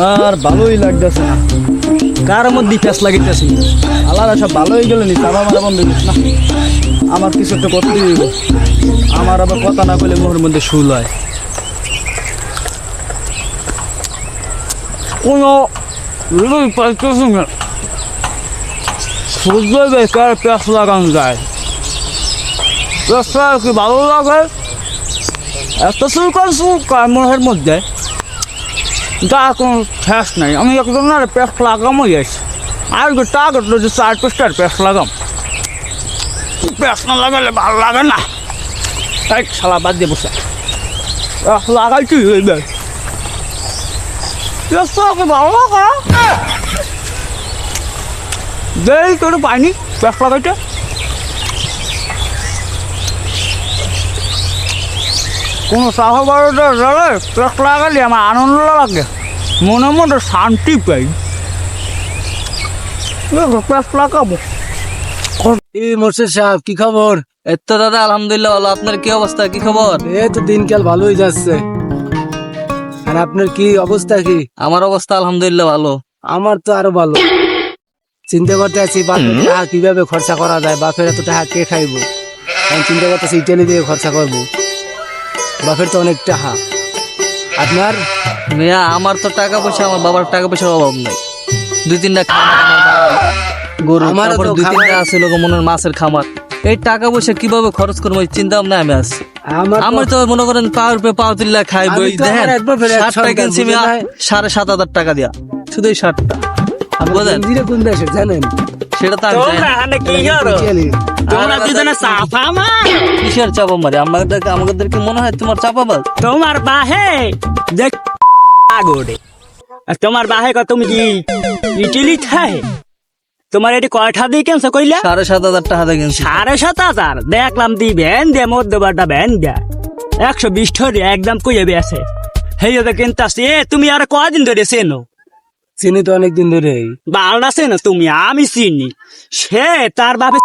আর ভালোই লাগতেছে না। কার মধ্যে ফ্যাস লাগিতেছে? আলাদা সব ভালোই গেলে নি চাপা মারা বন্ধ না, আমার কিছু একটা করতে আমার আবার কথা না কইলে মোহর মধ্যে শুল হয়। কোনো পাইতেছি না। সূর্য বেকার প্যাস লাগানো যায়। প্যাসটা কি ভালো লাগে? এত চুলকার চুলকার মোহের মধ্যে? যা কোনো ঠেস নাই। আমি একজনের প্যাস লাগামই গেছি আর টাকা যে চার পাঁচটার প্যাস লাগাম। প্যাস না লাগালে ভালো লাগে না। এই শালা বাদ দিয়ে বসে। প্যাস লাগাই কি হইবে। প্যাসটা কি ভালো লাগা। দেই, তোর পাইনি। প্যাস লাগাইতে। কোনো বারোটা যাবে প্যাস লাগালে আমার আনন্দ লাগে। মনে মনে শান্তি পাই। প্যাস লাগাবো। এই মোর্শেদ সাহেব কি খবর? এই তো দাদা আলহামদুলিল্লাহ আপনার কি অবস্থা? কি খবর? এই তো দিনকাল ভালোই যাচ্ছে। আর আপনার কি অবস্থা কি? আমার অবস্থা আলহামদুলিল্লাহ ভালো। আমার তো আরও ভালো। চিন্তা করতে আছি বাপের টাকা কীভাবে খরচা করা যায়? বাপের এত টাকা কে খাইবো? আমি চিন্তা করতেছি ইটালি দিয়ে খরচা করব। বাপের তো অনেক টাকা। আপনার? মিয়া আমার তো টাকা পয়সা আমার বাবার টাকা পয়সার অভাব নাই। দুই তিনটা খামার আমার বাবার গরু তো দুই তিনটা। আছে লোক মনের মাছের খামার। এই টাকা পয়সা কীভাবে খরচ করব এই চিন্তা ভাবনা আমি আছি। আমার আমার তো মনে করেন পাওয়ার পে পাওয়ার তুল্লা এই তো দেখেন আমার শার্টটা কিনছি সাড়ে সাত হাজার টাকা দিয়া। শুধু এই শার্টটা বুঝলেন জানেন? সেটা তো আমি জানি। তোমরা দুজনে সাফা কিসের চাপা মারে? আমাদের আমাদের কি মনে হয় তোমার চাপাবাজ তোমার বাহে। দেখ। আগোরে তোমার বাহে কত তুমি কি ইটালি খায় তোমার এটি কয়টা দিয়ে কেনছে কইলা? সাড়ে সাত হাজার টাকা দিয়ে কিনছি। সাড়ে সাত হাজার? দেখলাম দি ভ্যান দে মধ্যবারটা ভ্যান দে একশো বিশ ধরে একদম কইয়ে বেছে। হেই ওদের কিন্তু আসছে এ তুমি আর কয়দিন ধরে চেনো? চিনি তো অনেকদিন ধরে বালটা চেনো তুমি আমি চিনি। সে তার বাপে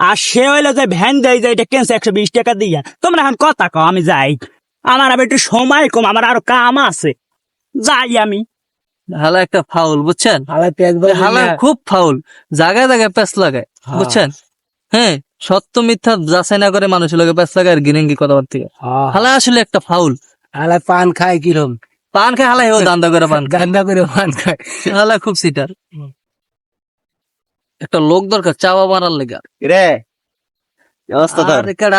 আর সে হইল যে ভ্যান দেয় যে এটা কেনছে একশো বিশ টাকা দিয়া। তোমরা এখন কথা কও আমি যাই। আমার আবার একটু সময় কম আমার আরও কাম আছে। যাই আমি। হালা একটা ফাউল বুঝছেন? হালা খুব ফাউল জায়গায় জায়গায় প্যাস লাগায় হ্যাঁ। বুঝছেন? হ্যাঁ সত্য মিথ্যা যাচাই না করে মানুষের লোকে প্যাস লাগায় আর গিরেঙ্গি কথাবার্তা। হ্যাঁ। হালা আসলে একটা ফাউল। হালাই পান খায় কিরম? পান খায় হালাই হেও দান্দা করে পান। গান্দা করে পান খায়। হালা খুব সিটার। একটা লোক দরকার চাওয়া মারার লেগা। রে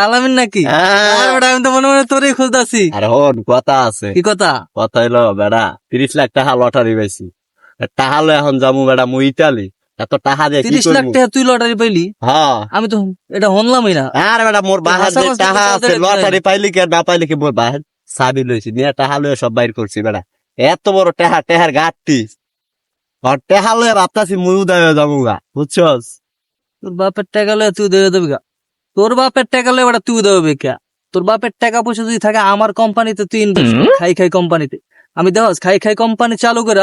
আলামিন নাকি? হ্যাঁ। আমি তো মনে মনে তোরই খুঁজতাছি। আরে হন কথা আছে। কি কথা? কথা হইল বেড়া তিরিশ লাখ টাকা লটারি পাইছি। টাকা লো এখন যামু বেড়া মুই ইটালি এত টাকা দিয়ে কি তিরিশ লাখ টাকা তুই লটারি পাইলি? হ্যাঁ। আমি তো এটা হনলামই না। আরে বেটা মোর বাহার যে টাকা আছে লটারি পাইলি কি না পাইলি কি? মোর বাহার চাবি লইছি নিয়ে টাকা লয়ে সব বাইর করছি বেড়া এত বড় টেহা টেহার ঘাটতি। আর টেহা লয়ে ভাবতাছি মুই উদয় যাব গা বুঝছস? তোর বাপের টাকা লয়ে তুই দেবে দেবে গা। তোর বাপের টাকা লয়ে তুই দেবে কে? তোর বাপের টাকা পয়সা যদি থাকে আমার কোম্পানিতে তুই ইনভেস্ট খাই খাই কোম্পানিতে। আমি দেখাস খাই খাই কোম্পানি চালু করে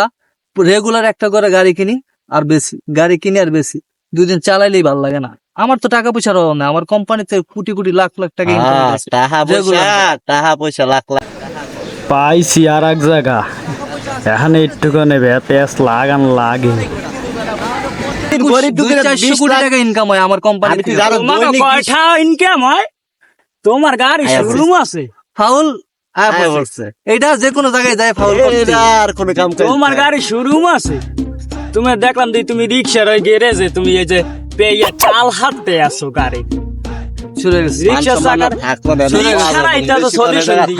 রেগুলার একটা করে গাড়ি কিনি আর বেশি গাড়ি কিনি আর বেশি। দুদিন চালাইলেই ভালো লাগে না। আমার তো টাকা পয়সার অভাব না আমার কোম্পানিতে কোটি কোটি লাখ লাখ টাকা টাকা পয়সা লাখ লাখ। পাইছি আর এক জায়গা। এখানে একটুকু নেবে পেঁয়াজ লাগান লাগে। গরিব দুই দুঃখীরা চারশো 20 কোটি লাখ- টাকা ইনকাম হয় আমার কোম্পানি আমি কি জানো দৈনিক কয়টা ইনকাম হয়? তোমার গাড়ি। শোরুম আছে। ফাউল। এটা যে কোনো জায়গায় যায় ফাউল আর কোনো কাম তোমার গাড়ি শোরুম আছে। তুমি দেখলাম যে তুমি রিক্সার ওই গ্যারেজে তুমি এই যে পেয়ে চাল হাঁটতে আসো গাড়ি। রিক্সা চাকার দিই।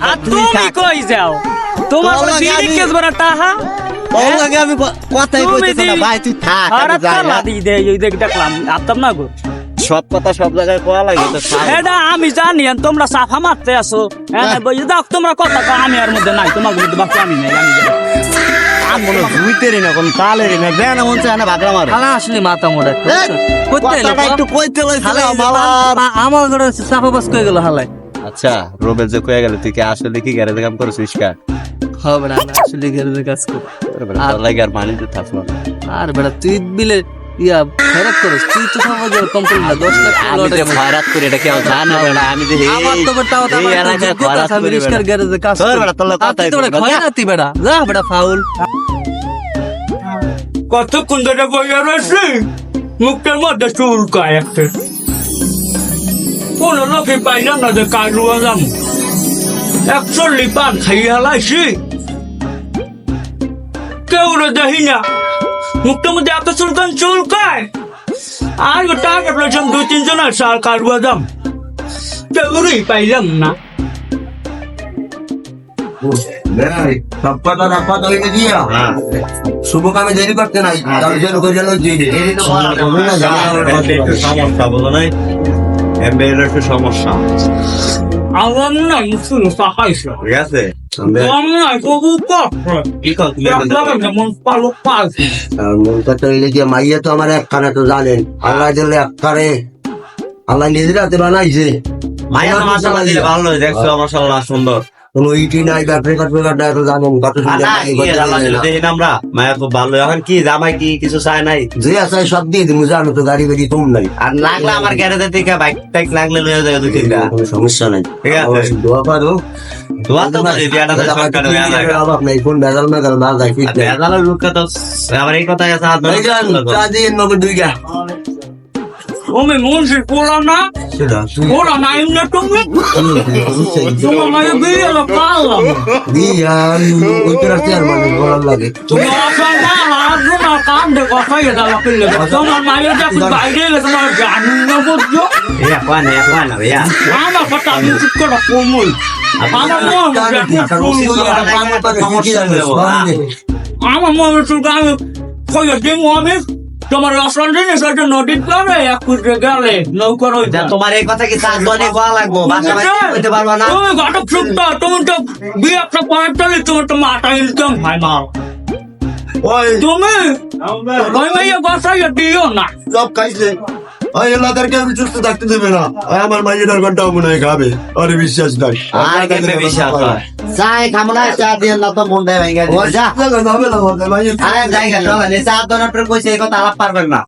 আর তুমি কই যাও? তোমার লাগে বিড়ি কেস বড় টাহা আমি কথাই না ভাই তুই থাক আর তালা হ্যাঁ। দিয়ে দেয় ওই দেখ দেখলাম আত্মাম না গো সব কথা সব জায়গায় কোয়া লাগে তো এটা আমি জানি তোমরা সাফা মারতে আসো। হ্যাঁ বই দাও তোমরা কথা আমি আর মধ্যে নাই তোমার মধ্যে বাকি আমি নাই আমি। মনে হয় না কোন না মন চায় না ভাগলা মারে। আসলে মাথা মোড়া এই? একটু কইতে লইছিল এই আমার ঘরে চাপা বাস কয়ে গেল হালাই আচ্ছা রোবেল যে কয়ে গেল তুই কি আসলে কি গ্যারেজে কাম করছিস কা? হবে না আমি আসলে গ্যারেজে কাজ করি। লাগে আর মানি তো থাকল না। আর বেটা তুই বিলে ইয়া ফেরত করিস। তুই তো সমাজ কমপ্লেন না দশ লাখ আমি যে খয়রাত করি এটা কেউ জানে বেটা আমি যে আমার তো বেটা এই এলাকায় খয়রাত করি রিস্কার গ্যারেজে কাজ ধর বেটা, তোর লোক আর তুই কথাই তো বেটা খয় না তুই বেটা যা বেটা ফাউল। কতক্ষণ ধরে বইয়া রয়েছি? মুখটার মধ্যে চুলকায় একটা। কোনো লোকে পাইলাম না যে কাজুয়া যাম একশো লিপান খাইয়া লাইছি কেউ রে দেখি না। মুখটার মধ্যে এত চুলকান চুলকায় আর টাকা পেয়েছিলাম দুই তিনজন আর কাজুয়া যাম কেউরই পাইলাম না। শুভ কামে দেরি করতে নাই তার জন্য করে গেল একটু সমস্যা আমার না ঠিক আছে? আমার মনটা তো এলে যে মাইয়া তো আমার এক কানে তো জানেন। আল্লাহ দিলে এক কানে আল্লাহ নিজের হাতে বানাইছে। মাইয়া দিলে ভালো দেখছ মাশাআল্লাহ সুন্দর। কোনো ইটি নাই তো জানেন কত আমরা মায়া খুব ভালো। এখন কি জামাই কি কিছু চায় নাই? যে আছে সব দিয়ে দিমু জানো তো গাড়ি বাড়ি তুম নাই। আর লাগলে আমার গ্যারেজের থেকে বাইক টাইক লাগলে লয়ে যায় দুই তিনটা। কোনো সমস্যা নাই। ঠিক আছে। দোয়া ভেজালের আমার এই কথাই আছে তুমি মুন্সি পোলা না পোলা না এমনি তুমি তোমার মাঝে বিয়ে পারলাম দিয়া ওই রাস্তায় আর মানুষ বলার লাগে তুমি আসা না না কান্দে কথাই এটা লাপিলে তোমার মাঝে যখন বাইরে গেলে তোমার জানি না বুঝছ কয় কয় আমার কথা আমি ঠিক করে কোমল আমার মন আমার মনে চুলকা আমি কইয়া দিমু আমি তোমার রসন জিনিস ওইটা নদীর পারে এক গেলে নৌকার ওই তোমার এই কথা কি তার কোয়া লাগবো? বাসা পারব কইতে পারবা না? তুমি ঘটক শুক্তা তুমি তো বিয়ে একটা পয়েন্ট চলে তোমার তো মাথা ইনকাম হয় ওই তুমি ওই মাইয়া বসাইয়া দিও না। সব খাইছে। ওই এলাকার কেউ সুস্থ থাকতে দেবে না। আমার মাইয়ের ঘন্টাও মনে হয় খাবে। আরে বিশ্বাস নাই। আর কেমনে বিশ্বাস হয়? চাই খামলা চা দিয়ে না তো মন দেয় ও যা। আরে জায়গা চলে চা দোনার কইছে এই কথা আলাপ পারবেন না।